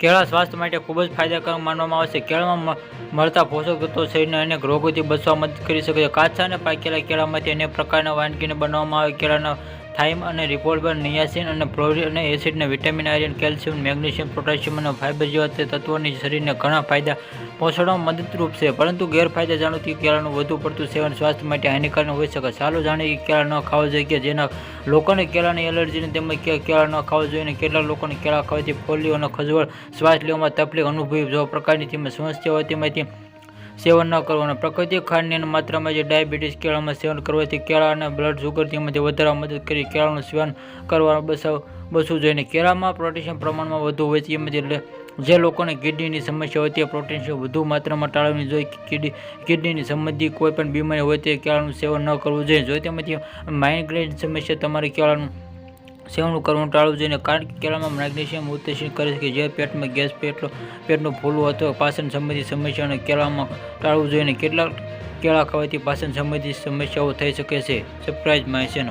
કેળા સ્વાસ્થ્ય માટે ખૂબ જ ફાયદાકારક માનવામાં આવે છે. કેળામાં મળતા પોષક તત્વો શરીરને અનેક રોગોથી બચવા મદદ કરી શકે છે. કાચા અને પાકેલા કેળામાંથી અનેક પ્રકારના વાનગીને બનાવવામાં આવે કેળાના થાઇમ અને રિપોર્ટબર નિયાસિન અને પ્રોરી અને એસિડને vitamin iron calcium magnesium potassium અને ફાઇબર જેવા તે તત્વોની શરીરને ઘણા ફાયદા પહોંચાડવામાં મદદરૂપ છે. પરંતુ ગેરફાયદા જાણવતી કેળાનું વધુ પડતું સેવન સ્વાસ્થ્ય માટે હાનિકારક હોઈ શકે. ચાલો જાણીએ કે કેળા ન ખાવા જોઈએ કે જેના લોકોને કેળાની એલર્જીને તેમજ કેળા ન ખાવા જોઈએ અને કેટલા લોકોને કેળા ખાવાથી ફોલ્લીઓ અને ખજવળ શ્વાસ લેવામાં તકલીફ અનુભવી. જેવા પ્રકારની તેમજ સમસ્યા હોય તેમાંથી સેવન ન કરવું અને પ્રાકૃતિક ખાંડની માત્રામાં જે ડાયાબિટીસ કેળામાં સેવન કરવાથી કેળા અને બ્લડ શુગર તેમાંથી વધારવા મદદ કરી કેળાનું સેવન કરવાનું બસાવ બસવું જોઈએ. કેળામાં પ્રોટેશિયમ પ્રમાણમાં વધુ હોય છે. એમાંથી જે લોકોને કિડનીની સમસ્યા હોય તે પ્રોટેશિયમ વધુ માત્રામાં ટાળવાની જોઈએ. કિડની કિડનીની સંબંધી કોઈ પણ બીમારી હોય તે કેળાનું સેવન ન કરવું જોઈએ. જો તેમાંથી માઇગ્રેન સમસ્યા તમારે કેળાનું સેવન કરવાનું ટાળવું જોઈએ કારણ કે કેળામાં મેગ્નેશિયમ ઉત્તેજન કરે છે કે જે પેટમાં ગેસ પેટનો પેટનું ફૂલવું અથવા પાચન સંબંધિત સમસ્યાઓને કેળામાં ટાળવું જોઈએ કેટલાક કેળા ખાવાથી પાચન સંબંધિત સમસ્યાઓ થઈ શકે છે. Surprise my channel